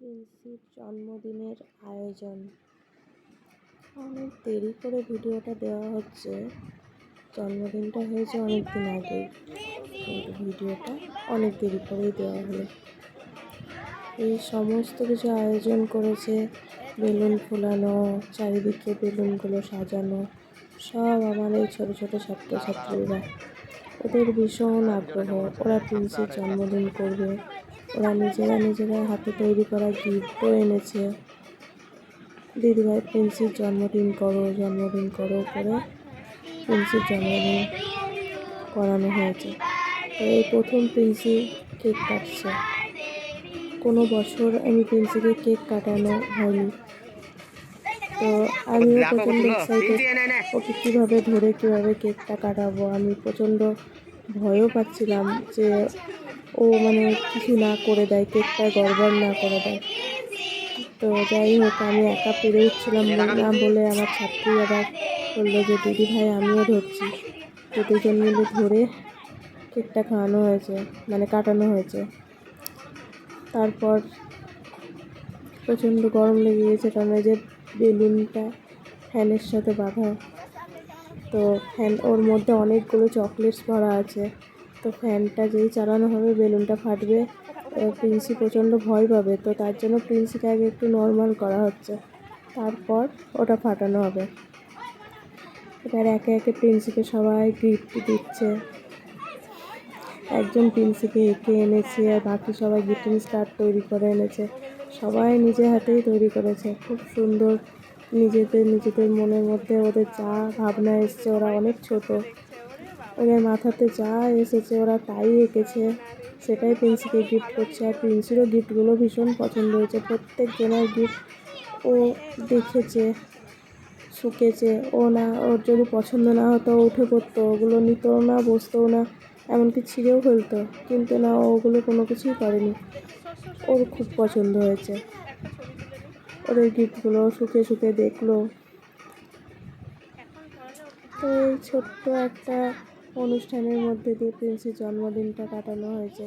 প্রিন্সির জন্মদিনের আয়োজন। অনেক দেরি করে ভিডিওটা দেওয়া হচ্ছে। জন্মদিনটা হয়েছে অনেক দিন আগে। ভিডিওটা অনেক দেরি করেই দেওয়া হলো। এই সমস্ত কিছু আয়োজন করেছে বেলুন ফোলানো, চারিদিকে বেলুনগুলো সাজানো, সব আমার এই ছোটো ছোটো ছাত্রছাত্রীরা। ওদের ভীষণ আগ্রহ। ওরা প্রিন্সের জন্মদিন করবে। ওরা নিজেরা নিজেরা হাতে তৈরি করা গিফটও এনেছে। দিদিভাই প্রিন্সির জন্মদিন করো জন্মদিন করো করে প্রিন্সির জন্মদিন করানো হয়েছে। তো এই প্রথম প্রিন্সি কেক কাটছে। কোনো বছর আমি প্রিন্সিকে কেক কাটানো হয়নি। তো আমিও প্রচণ্ড এক্সাইটেড ওকে কীভাবে ধরে কীভাবে কেকটা কাটাবো? আমি প্রচণ্ড ভয়ও পাচ্ছিলাম যে ও মানে কিছু না করে দেয়, কেকটা গড়বড় না করে দেয়। তো যাই হোক, আমি একা পেরে উঠছিলাম না বলে আমার ছাত্রী আবার বলল যে, দিদি ভাই, আমিও ধরছি। তো দুজন মিলে ধরে কেকটা খাওয়ানো হয়েছে মানে কাটানো হয়েছে। তারপর প্রচণ্ড গরম লেগে গেছে কারণ যে বেলুনটা ফ্যানের সাথে বাঁধা। তো ফ্যান ওর মধ্যে অনেকগুলো চকলেটস ভরা আছে। তো ফ্যানটা যেই চালানো হবে, বেলুনটা ফাটবে প্রিন্সি প্রচণ্ড ভয় পাবে, তো তার জন্য প্রিন্সিকে আগে একটু নর্মাল করা হচ্ছে। তারপর ওটা ফাটানো হবে। এবার একে একে প্রিন্সিকে সবাই গিফট দিচ্ছে। একজন প্রিন্সিকে এঁকে এনেছে, আর বাকি সবাই গ্রিটিং কার্ড তৈরি করে এনেছে। সবাই নিজে হাতেই তৈরি করেছে। খুব সুন্দর নিজেদের নিজেদের মনের মধ্যে ওদের যা ভাবনা এসছে, ওরা অনেক ছোট। ওদের মাথাতে যা এসেছে, ওরা তাই এঁকেছে। সেটাই প্রিন্সিকে গিফট করছে। আর প্রিন্সিরও গিফটগুলো ভীষণ পছন্দ হয়েছে। প্রত্যেক জনের গিফট ও দেখেছে, শুকেছে। ও না, ওর যদি পছন্দ না হতো উঠে পড়তো। ওগুলো নিতও না বসতেও না, এমনকি ছিঁড়েও ফেলতো। কিন্তু না ওগুলো কোনো কিছুই করেনি। ওর খুব পছন্দ হয়েছে। ওদের গিফটগুলো শুকে শুকে দেখল। তো এই ছোট্ট একটা অনুষ্ঠানের মধ্যে দিয়ে প্রিন্সের জন্মদিনটা কাটানো হয়েছে।